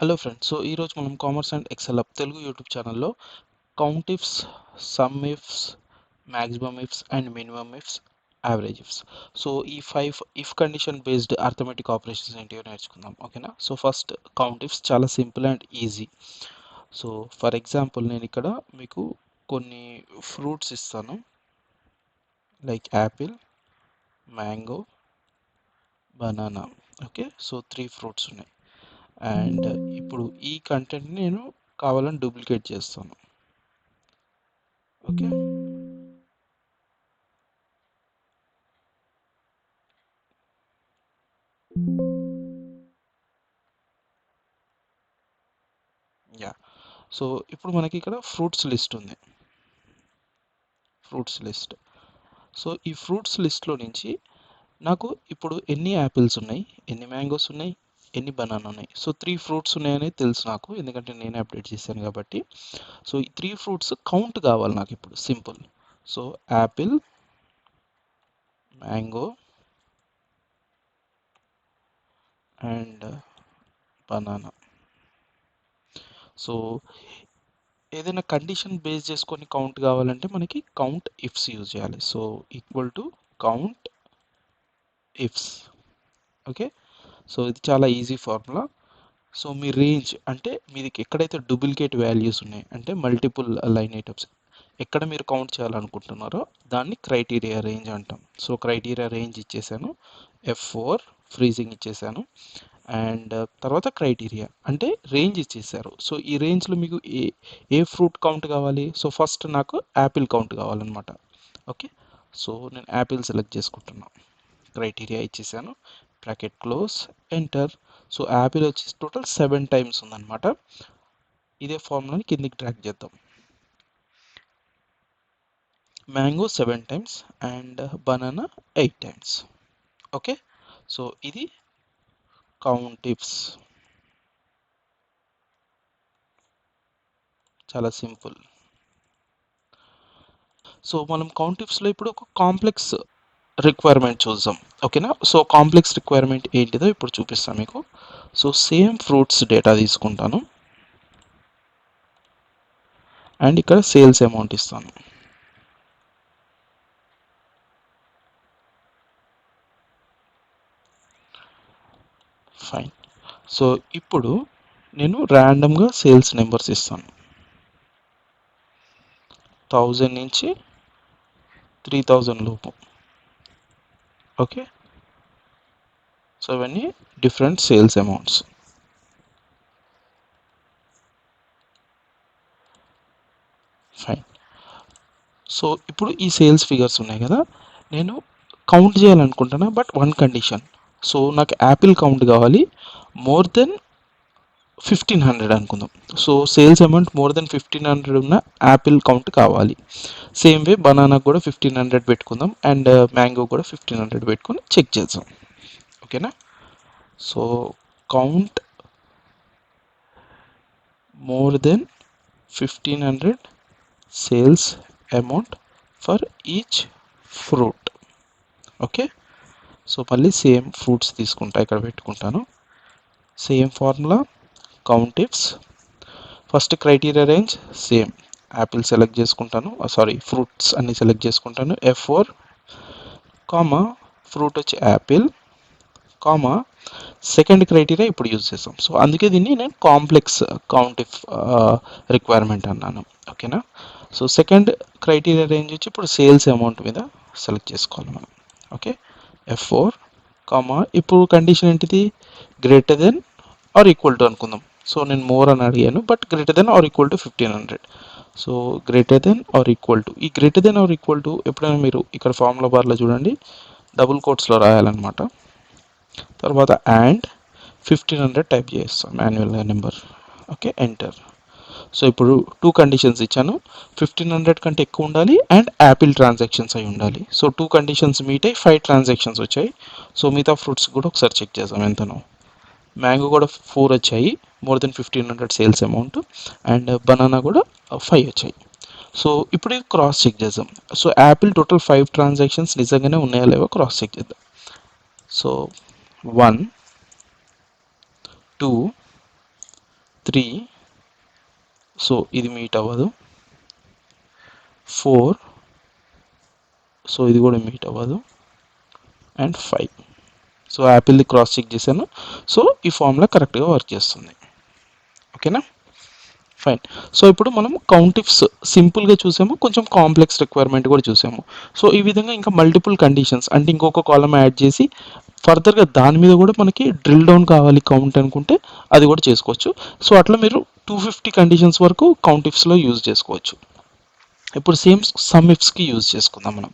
Hello friends so ఈరోజు మనం commerce and Excel app Telugu YouTube ఛానల్లో countifs sum ifs maximum ifs and minimum ifs average ifs so ఈ five if condition based arithmetic operations ఏంటివో నేర్చుకుందాం ఓకేనా so first count ifs చాలా simple and easy so for example నేను ఇక్కడ మీకు కొన్ని fruits ఇస్తాను. Like apple mango banana okay so three fruits ఉన్నాయి. అండ్ ఇప్పుడు ఈ కంటెంట్ని నేను కావాలని డూప్లికేట్ చేస్తాను. ఓకే? యా సో ఇప్పుడు మనకి ఇక్కడ ఫ్రూట్స్ లిస్ట్ ఉంది. Fruits list. సో ఈ ఫ్రూట్స్ లిస్ట్లో నుంచి నాకు ఇప్పుడు ఎన్ని యాపిల్స్ ఉన్నాయి ఎన్ని మ్యాంగోస్ ఉన్నాయి ఎన్ని బనానా ఉన్నాయి? సో త్రీ ఫ్రూట్స్ ఉన్నాయని తెలుసు నాకు. ఎందుకంటే నేనే అప్డేట్ చేశాను కాబట్టి. సో ఈ త్రీ ఫ్రూట్స్ కౌంట్ కావాలి నాకు ఇప్పుడు simple so apple mango and banana so ఏదైనా కండిషన్ బేస్ చేసుకొని కౌంట్ కావాలంటే మనకి కౌంట్ ఇఫ్స్ యూజ్ చేయాలి. So equal to count ifs okay so ఇది చాలా ఈజీ ఫార్ములా. సో మీ రేంజ్ అంటే మీది ఎక్కడైతే డూప్లికేట్ వాల్యూస్ ఉన్నాయి అంటే మల్టిపుల్ లైన్ ఐటమ్స్ ఎక్కడ మీరు కౌంట్ చేయాలనుకుంటున్నారో దాన్ని క్రైటీరియా రేంజ్ అంటాం. సో క్రైటీరియా రేంజ్ ఇచ్చేసాను ఎఫ్ ఫోర్ ఫ్రీజింగ్ ఇచ్చేసాను అండ్ తర్వాత క్రైటీరియా అంటే రేంజ్ ఇచ్చేసారు. సో ఈ రేంజ్లో మీకు ఏ ఏ ఫ్రూట్ కౌంట్ కావాలి? సో ఫస్ట్ నాకు యాపిల్ కౌంట్ కావాలన్నమాట. ఓకే? సో నేను యాపిల్ సెలెక్ట్ చేసుకుంటున్నాను క్రైటీరియా ఇచ్చేసాను. Bracket close enter so apple వచ్చేసి టోటల్ సెవెన్ టైమ్స్ ఉందన్నమాట. ఇదే ఫార్ములాని కిందికి ట్రాక్ చేద్దాం. Mango seven times and banana eight times okay so ఇది కౌంట్ టిప్స్ చాలా సింపుల్ సో మనం కౌంట్ టిప్స్లో ఇప్పుడు ఒక కాంప్లెక్స్ రిక్వైర్మెంట్ చూద్దాం. ఓకేనా సో కాంప్లెక్స్ రిక్వైర్మెంట్ ఏంటిదో ఇప్పుడు చూపిస్తాను మీకు. సో సేమ్ ఫ్రూట్స్ డేటా తీసుకుంటాను. అండ్ ఇక్కడ సేల్స్ అమౌంట్ ఇస్తాను. ఫైన్ సో ఇప్పుడు నేను ర్యాండమ్గా సేల్స్ నెంబర్స్ ఇస్తాను. థౌజండ్ నుంచి త్రీ థౌజండ్ లోపు. ఓకే సో ఇవన్నీ different sales amounts fine so ఇప్పుడు ఈ సేల్స్ ఫిగర్స్ ఉన్నాయి కదా. నేను కౌంట్ చేయాలనుకుంటున్నా బట్ వన్ కండిషన్ సో నాకు యాపిల్ కౌంట్ కావాలి. మోర్ దెన్ ఫిఫ్టీన్ హండ్రెడ్ అనుకుందాం. So sales amount more than fifteen hundred ఉన్న యాపిల్ కౌంట్ కావాలి. సేమ్ వే బనానా కూడా ఫిఫ్టీన్ హండ్రెడ్ పెట్టుకుందాం అండ్ uh, మ్యాంగో కూడా ఫిఫ్టీన్ హండ్రెడ్ పెట్టుకుని చెక్ చేద్దాం. ఓకేనా? So count more than fifteen hundred sales amount for each fruit. Okay? So మళ్ళీ same fruits తీసుకుంటా ఇక్కడ పెట్టుకుంటాను. Same formula. Count ifs first criteria range same apple select చేసుకుంటాను. Uh, sorry fruits అన్ని select చేసుకుంటాను. ఎఫ్ ఫోర్ కామా ఫ్రూట్ వచ్చి apple comma second criteria ఇప్పుడు use చేస్తాం సో అందుకే దీన్ని నేను కాంప్లెక్స్ కౌంట్ ఇఫ్ రిక్వైర్మెంట్ అన్నాను. ఓకేనా సో సెకండ్ క్రైటీరియా రేంజ్ వచ్చి ఇప్పుడు సేల్స్ అమౌంట్ మీద సెలెక్ట్ చేసుకోవాలి మనం. ఓకే ఎఫ్ ఫోర్ కామా ఇప్పుడు కండిషన్ ఏంటిది? Greater than or equal to అనుకుందాం. సో నేను మోర్ అని అడిగాను but greater than or equal to fifteen hundred so greater than or equal to ఈ greater than or equal to ఎప్పుడైనా మీరు ఇక్కడ ఫార్ములా బార్లో చూడండి డబుల్ కోట్స్లో రాయాలన్నమాట. తర్వాత అండ్ ఫిఫ్టీన్ హండ్రెడ్ టైప్ చేస్తాం మాన్యువల్గా నెంబర్ ఓకే ఎంటర్ సో ఇప్పుడు టూ కండిషన్స్ ఇచ్చాను ఫిఫ్టీన్ హండ్రెడ్ కంటే ఎక్కువ ఉండాలి అండ్ యాపిల్ ట్రాన్సాక్షన్స్ అయి ఉండాలి. సో టూ కండిషన్స్ మీట్ అయ్యి ఫైవ్ ట్రాన్సాక్షన్స్ వచ్చాయి. సో మిగతా ఫ్రూట్స్ కూడా ఒకసారి చెక్ చేద్దాం ఎంతనో. మ్యాంగో కూడా ఫోర్ వచ్చాయి. More than fifteen hundred sales amount and banana కూడా ఫైవ్ వచ్చాయి. సో ఇప్పుడు క్రాస్ చెక్ చేద్దాం. So apple total five transactions నిజంగానే ఉన్నాయా లేవో క్రాస్ చెక్ చేద్దాం. So one two three so ఇది మీట్ అవ్వదు. ఫోర్ సో ఇది కూడా మీట్ అవ్వదు. అండ్ ఫైవ్ సో యాపిల్ది క్రాస్ చెక్ చేశాను. సో ఈ ఫార్ములా కరెక్ట్గా వర్క్ చేస్తుంది. ఓకేనా? ఫైన్. సో ఇప్పుడు మనం కౌంటిఫ్స్ సింపుల్గా చూసాము కొంచెం కాంప్లెక్స్ రిక్వైర్మెంట్ కూడా చూసాము. సో ఈ విధంగా ఇంకా మల్టిపుల్ కండిషన్స్ అంటే ఇంకొక కాలం యాడ్ చేసి ఫర్దర్గా దాని మీద కూడా మనకి డ్రిల్ డౌన్ కావాలి కౌంట్ అనుకుంటే అది కూడా చేసుకోవచ్చు. సో అట్లా మీరు టూ ఫిఫ్టీ కండిషన్స్ వరకు కౌంటిఫ్స్లో యూజ్ చేసుకోవచ్చు. ఇప్పుడు సేమ్ సమ్ ఇఫ్స్కి యూజ్ చేసుకుందాం మనం.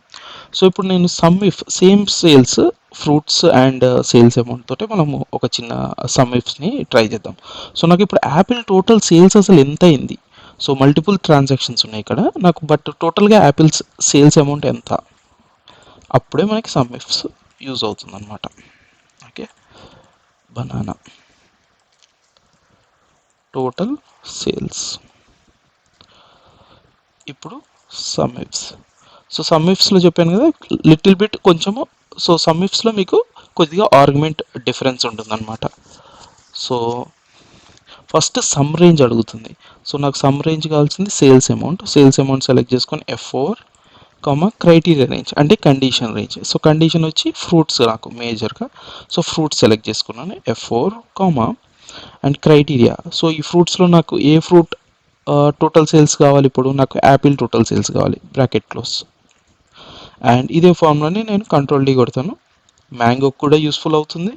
సో ఇప్పుడు నేను sum if same sales fruits and sales amount తోటే మనము ఒక చిన్న సమ్ ఇఫ్స్ని ట్రై చేద్దాం. సో నాకు ఇప్పుడు యాపిల్ టోటల్ సేల్స్ అసలు ఎంత అయింది? సో మల్టిపుల్ ట్రాన్సాక్షన్స్ ఉన్నాయి ఇక్కడ. నాకు బట్ టోటల్గా యాపిల్స్ సేల్స్ అమౌంట్ ఎంత? అప్పుడే మనకి సమ్ ఇఫ్స్ యూజ్ అవుతుంది అనమాట ఓకే బనానా టోటల్ సేల్స్ ఇప్పుడు సమ్మిఫ్స్ సో సమ్మిఫ్స్లో చెప్పాను కదా లిటిల్ బిట్ కొంచెము సో సమ్మిఫ్స్లో మీకు కొద్దిగా ఆర్గ్యుమెంట్ డిఫరెన్స్ ఉంటుందన్నమాట. సో ఫస్ట్ సమ్ రేంజ్ అడుగుతుంది. సో నాకు సమ్ రేంజ్ కావాల్సింది sales amount sales amount select చేసుకొని F four comma criteria range అంటే కండిషన్ రేంజ్ సో కండిషన్ వచ్చి ఫ్రూట్స్ నాకు మేజర్గా సో ఫ్రూట్స్ సెలెక్ట్ చేసుకున్నాను. F four comma and criteria so ఈ ఫ్రూట్స్లో నాకు ఏ ఫ్రూట్ టోటల్ సేల్స్ కావాలి ఇప్పుడు. నాకు యాపిల్ టోటల్ సేల్స్ కావాలి. బ్రాకెట్ క్లోజ్ అండ్ ఇదే ఫామ్లోనే నేను కంట్రోల్ డీ కొడతాను. మ్యాంగో కూడా యూస్ఫుల్ అవుతుంది.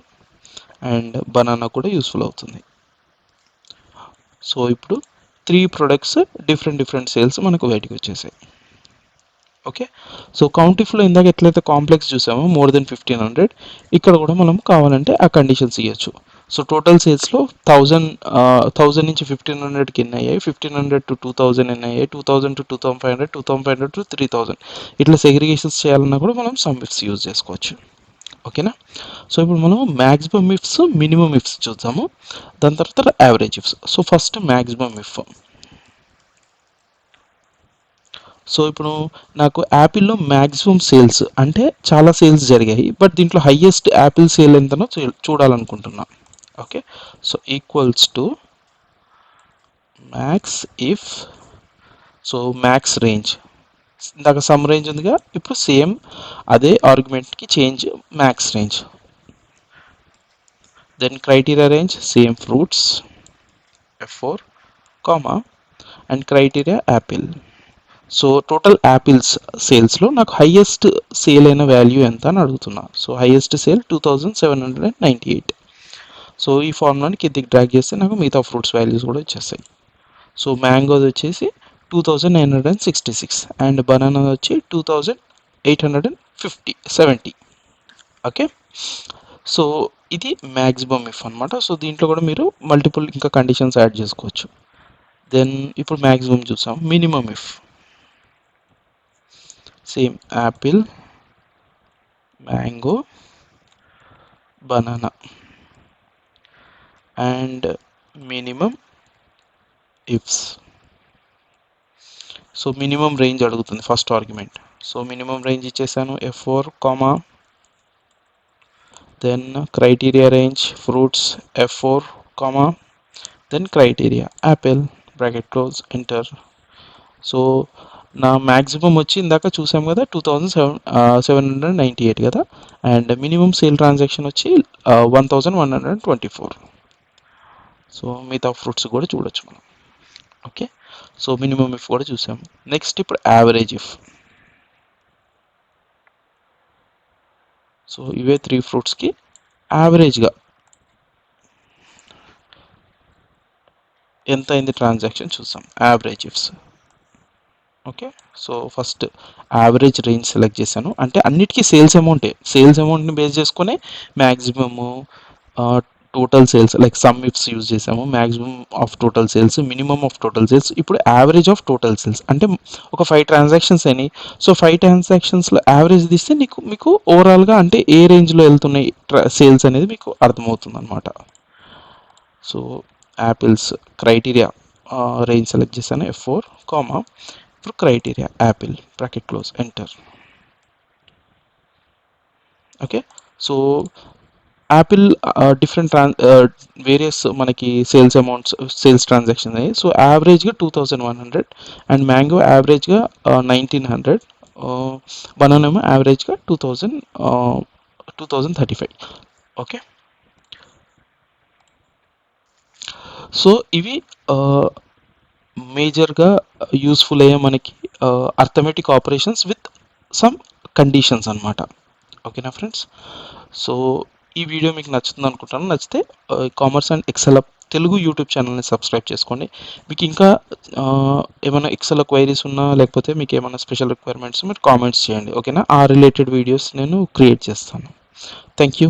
అండ్ బనానా కూడా యూస్ఫుల్ అవుతుంది. సో ఇప్పుడు three products different different sales మనకు బయటకు వచ్చేసాయి. ఓకే సో కౌంటిఫ్లో ఇందాక ఎట్లయితే కాంప్లెక్స్ చూసామో మోర్ దెన్ ఫిఫ్టీన్ హండ్రెడ్ ఇక్కడ కూడా మనం కావాలంటే ఆ కండిషన్స్ ఇవ్వచ్చు సో టోటల్ సేల్స్లో థౌజండ్ థౌజండ్ నుంచి ఫిఫ్టీన్ హండ్రెడ్కి ఎన్ని అయ్యాయి? Fifteen hundred to two thousand ఎన్ని అయ్యాయి? Two thousand to two thousand five hundred two thousand five hundred to three thousand ఇట్లా సెగ్రిగేషన్స్ చేయాలన్నా కూడా మనం సమ్ ఇఫ్స్ యూజ్ చేసుకోవచ్చు. ఓకేనా సో ఇప్పుడు మనం మ్యాక్సిమం ఇఫ్స్ మినిమం ఇఫ్స్ చూద్దాము. దాని తర్వాత average ifs so first maximum if so ఇప్పుడు నాకు యాపిల్లో మ్యాక్సిమం సేల్స్ అంటే చాలా సేల్స్ జరిగాయి బట్ దీంట్లో హయ్యెస్ట్ యాపిల్ సేల్ ఎంతనో చూ- okay okay. So equals to max if so max range ఇందాక సమ్ రేంజ్ ఉందిగా ఇప్పుడు సేమ్ అదే ఆర్గ్యుమెంట్కి change max range then criteria range same fruits F four comma and criteria apple so total apples సేల్స్లో నాకు highest sale అయిన value ఎంత అని అడుగుతున్నా. So highest sale two thousand seven hundred and ninety eight so ఈ ఫార్ములాని కిందికి drag చేస్తే నాకు మిగతా ఫ్రూట్స్ వాల్యూస్ కూడా వచ్చేస్తాయి. సో మ్యాంగోది వచ్చేసి two thousand nine hundred and sixty six and banana వచ్చి two thousand eight hundred and fifty seventy okay so ఇది మ్యాక్సిమం ఇఫ్ అనమాట సో దీంట్లో కూడా మీరు మల్టిపుల్ ఇంకా కండిషన్స్ యాడ్ చేసుకోవచ్చు. దెన్ ఇప్పుడు మ్యాక్సిమం చూసాం. Minimum if same apple mango banana and minimum ifs. So minimum range అడుగుతుంది first argument. So minimum range ఇచ్చేసాను F four comma. Then criteria range fruits F four comma. Then criteria apple bracket close enter. So నా maximum వచ్చి ఇందాక చూసాం కదా two thousand seven seven hundred ninety eight కదా. And minimum sale transaction వచ్చి one thousand one hundred twenty four. So మిగతా fruits కూడా చూడొచ్చు మనం. ఓకే? సో మినిమం ఇఫ్ కూడా చూసాం. నెక్స్ట్ ఇప్పుడు యావరేజ్ ఇఫ్. సో ఇవే త్రీ ఫ్రూట్స్కి యావరేజ్గా ఎంత అయింది ట్రాన్సాక్షన్ చూసాం. Average ifs. Okay? So first average range select చేశాను. అంటే అన్నిటికీ సేల్స్ అమౌంటే. సేల్స్ అమౌంట్ని బేస్ చేసుకునే maximum total sales like sum ifs use చేసాము maximum of total sales minimum of total sales ఇప్పుడు యావరేజ్ ఆఫ్ టోటల్ సేల్స్ అంటే ఒక ఫైవ్ ట్రాన్సాక్షన్స్ అని సో ఫైవ్ ట్రాన్సాక్షన్స్లో యావరేజ్ తీస్తే నీకు మీకు ఓవరాల్గా అంటే ఏ రేంజ్లో వెళ్తున్నాయి సేల్స్ అనేది మీకు అర్థమవుతుంది అనమాట so apples criteria range select చేశాను. ఎఫ్ ఫోర్ కామా ఇప్పుడు criteria apple bracket close enter okay so apple different Tron various మనకి సేల్స్ అమౌంట్స్ సేల్స్ ట్రాన్సాక్షన్ అయ్యాయి సో యావరేజ్గా two thousand one hundred and mango యావరేజ్గా నైన్టీన్ హండ్రెడ్ బనానా యావరేజ్గా two thousand two thousand thirty five okay so ఇవి మేజర్గా useful అయ్యే మనకి arithmetic operations with some conditions అనమాట ఓకేనా ఫ్రెండ్స్ సో ఈ వీడియో మీకు నచ్చుతుంది అనుకుంటాను. నచ్చితే commerce and Excel Telugu YouTube ఛానల్ని సబ్స్క్రైబ్ చేసుకోండి. మీకు ఇంకా ఏమైనా ఎక్సెల్ క్వైరీస్ ఉన్నా లేకపోతే మీకు ఏమైనా స్పెషల్ రిక్వైర్మెంట్స్ మీరు కామెంట్స్ చేయండి. ఓకేనా? ఆ రిలేటెడ్ వీడియోస్ నేను క్రియేట్ చేస్తాను. Thank you